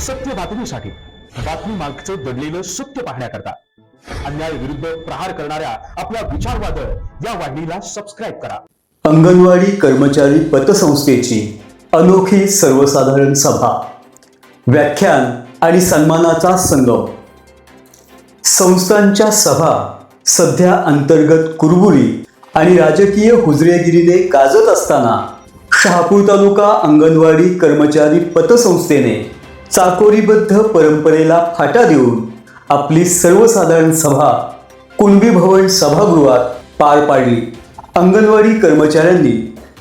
सत्य बातमीसाठी बातमी मागचं दडलेलं सत्य पाहण्याकरता अन्याय विरुद्ध प्रहार करणाऱ्या आपल्या विचारवादळ या वाहिनीला सबस्क्राईब करा. अंगणवाडी कर्मचारी पतसंस्थेची अनोखी सर्वसाधारण सभा. व्याख्यान आणि सन्मानाचा संगम. संस्थांच्या सभा सध्या अंतर्गत कुरबुरी आणि राजकीय हुजरेगिरीने गाजत असताना शहापूर तालुका अंगणवाडी कर्मचारी पतसंस्थेने चाकोरीबद्ध परंपरेला फाटा देऊन आपली सर्वसाधारण सभा कुणबी भवन सभागृहात पार पाडली. अंगणवाडी कर्मचाऱ्यांनी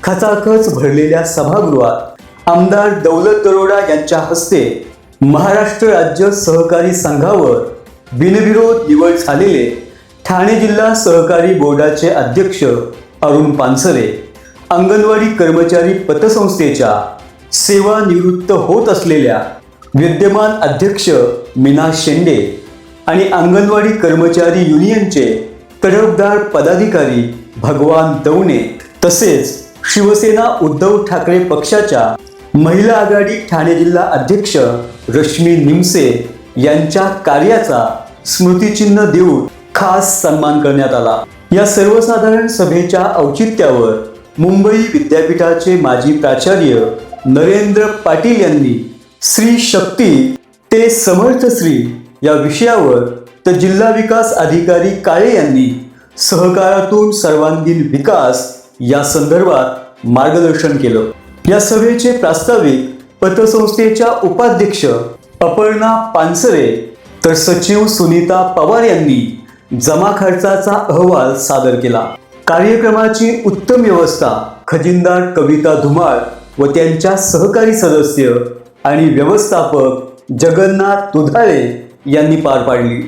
खचाखच भरलेल्या सभागृहात आमदार दौलत दरोडा यांच्या हस्ते महाराष्ट्र राज्य सहकारी संघावर बिनविरोध निवड झालेले ठाणे जिल्हा सहकारी बोर्डाचे अध्यक्ष अरुण पानसरे अंगणवाडी कर्मचारी पतसंस्थेच्या सेवानिवृत्त होत असलेल्या विद्यमान अध्यक्ष मीना शेंडे आणि अंगणवाडी कर्मचारी युनियनचे तडफदार पदाधिकारी भगवान दवणे तसेच शिवसेना उद्धव ठाकरे पक्षाच्या महिला आघाडी ठाणे जिल्हा अध्यक्ष रश्मी निमसे यांच्या कार्याचा स्मृतिचिन्ह देऊन खास सन्मान करण्यात आला. या सर्वसाधारण सभेच्या औचित्यावर मुंबई विद्यापीठाचे माजी प्राचार्य नरेंद्र पाटील यांनी श्री शक्ती ते समर्थ श्री या विषयावर तर जिल्हा विकास अधिकारी काळे यांनी सहकारातून सर्वांगीण विकास या संदर्भात मार्गदर्शन केलं. या सभेचे प्रास्ताविक पतसंस्थेच्या उपाध्यक्ष अपर्णा पानसरे तर सचिव सुनीता पवार यांनी जमा खर्चाचा अहवाल सादर केला. कार्यक्रमाची उत्तम व्यवस्था खजिनदार कविता धुमाळ व त्यांच्या सहकारी सदस्य आणि व्यवस्थापक जगन्नाथ तुधाळे यांनी पार पाडली.